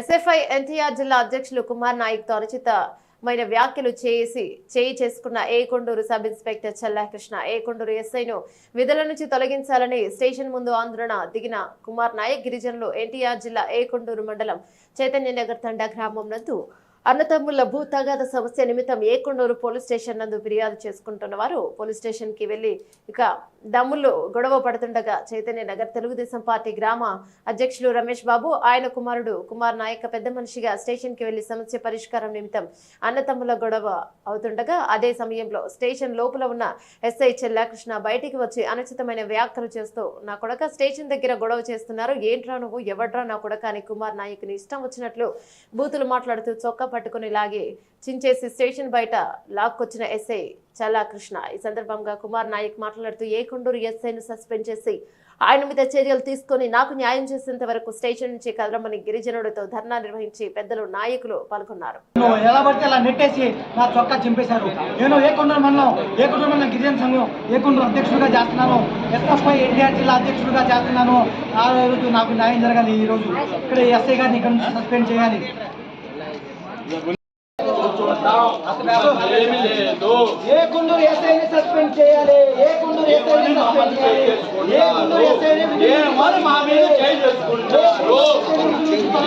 SFI NTR జిల్లా అధ్యక్షులు కుమార్ నాయక్తో అనుచితమైన వ్యాఖ్యలు చేసి చేయి చేసుకున్న ఏకొండూరు సబ్ ఇన్స్పెక్టర్ చల్లాకృష్ణ ఏకొండూరు ఎస్ఐను విధుల నుంచి తొలగించాలని స్టేషన్ ముందు ఆందోళన దిగిన కుమార్ నాయక్ గిరిజనులు ఎన్టీఆర్ జిల్లా ఏకొండూరు మండలం చైతన్యనగర్ తండా గ్రామం నందు అన్నతమ్ముల భూ తగాద సమస్య నిమిత్తం ఏకొండూరు పోలీస్ స్టేషన్ నందు ఫిర్యాదు చేసుకుంటున్న వారు పోలీస్ స్టేషన్కి వెళ్ళి ఇక దమ్ములు గొడవ పడుతుండగా చైతన్య నగర్ తెలుగుదేశం పార్టీ గ్రామ అధ్యక్షులు రమేష్ బాబు ఆయన కుమారుడు కుమార్ నాయక్ పెద్ద మనిషిగా స్టేషన్కి వెళ్ళి సమస్య పరిష్కారం నిమిత్తం అన్నతమ్ముల గొడవ అవుతుండగా అదే సమయంలో స్టేషన్ లోపల ఉన్న ఎస్ఐ చెల్లాకృష్ణ బయటికి వచ్చి అనుచితమైన వ్యాఖ్యలు చేస్తూ నా కొడక స్టేషన్ దగ్గర గొడవ చేస్తున్నారు ఏంట్రా నువ్వు? ఎవడ్రా నా కొడక? అని కుమార్ నాయక్ని ఇష్టం వచ్చినట్లు బూతులు మాట్లాడుతూ చొక్క పట్టుకుని లాగి చించేసి స్టేషన్ బయట లాక్కొచ్చిన ఎస్ఐ చల్లా కృష్ణ ఈ సందర్భంగా కుమార్ నాయక్ మాట్లాడుతూ ఏ కొండూరు ఎస్ఐను సస్పెండ్ చేసి ఆయన మీద చర్యలు తీసుకుని నాకు న్యాయం చేసేంత వరకు స్టేషన్ నుంచి కదలమని గిరిజనుడితో ధర్నా నిర్వహించి పెద్దలు నాయకులు పాల్గొన్నారు. ఎలా పడితే అలా నెట్టేసి నా చొక్కా చింపేశారు. నేను ఏకొండూరు మండలం ఏకొండూరు మండలం గిరిజన సంఘం ఏకొండూరు అధ్యక్షుడిగా చేస్తున్నాను ఎస్ఎఫ్ఐ ఎన్టీఆర్ జిల్లా అధ్యక్షుడిగా చేస్తున్నాను. ఆ రోజు నాకు న్యాయం జరగాలి ఈ రోజు ఇక్కడ ఎస్ఐ గారిని ఇక్కడ నుంచి సస్పెండ్ చేయాలి. ఏమీ లేదు ఏ కుందూరు ఎస్ఐని సస్పెండ్ చేయాలి? ఏ కుందూరు ఎస్ఐని సస్పెండ్ చేయాలి? ఏ కుందూరు ఎస్ఐని ఏమని మా మీద చేయి చేసుకుంటారు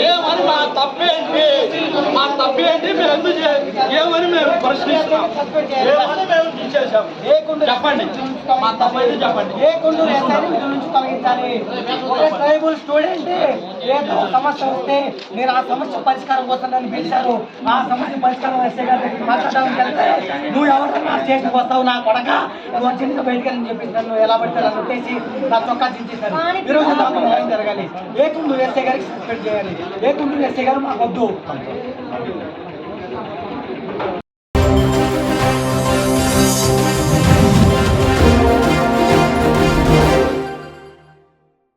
ఏమని మా తప్పేంటి? మా తప్పేంటి? మేము ఎందుకు ఏమని మేము ప్రశ్నిస్తాం? ఏ కుందూరు చెప్పండి. మా తప్పైతే చెప్పండి. ఏ కొండూరు ఎస్ఐని విధుల నుంచి తొలగించాలి. ఒక ట్రైబల్ స్టూడెంట్ ఏదో సమస్య వస్తే నేను ఆ సమస్య పరిష్కారం కోసం నన్ను పిలిచారు. ఆ సమస్య పరిష్కారం ఎస్ఐ గారి దగ్గరికి మాట్లాడడానికి వెళ్తే నువ్వు ఎవరు నా స్టేషన్కి వస్తావు నా కొడక? నువ్వు వచ్చింది బయటికి వెళ్ళని చెప్పేసి నన్ను ఎలా పడితే అలా కొట్టేసి నా చొక్కా నాకు న్యాయం జరగాలి? ఏ కుండూరు ఎస్ఐ గారికి సస్పెండ్ చేయాలి? ఏ కుండూరు ఎస్ఐ గారు మాకు వద్దు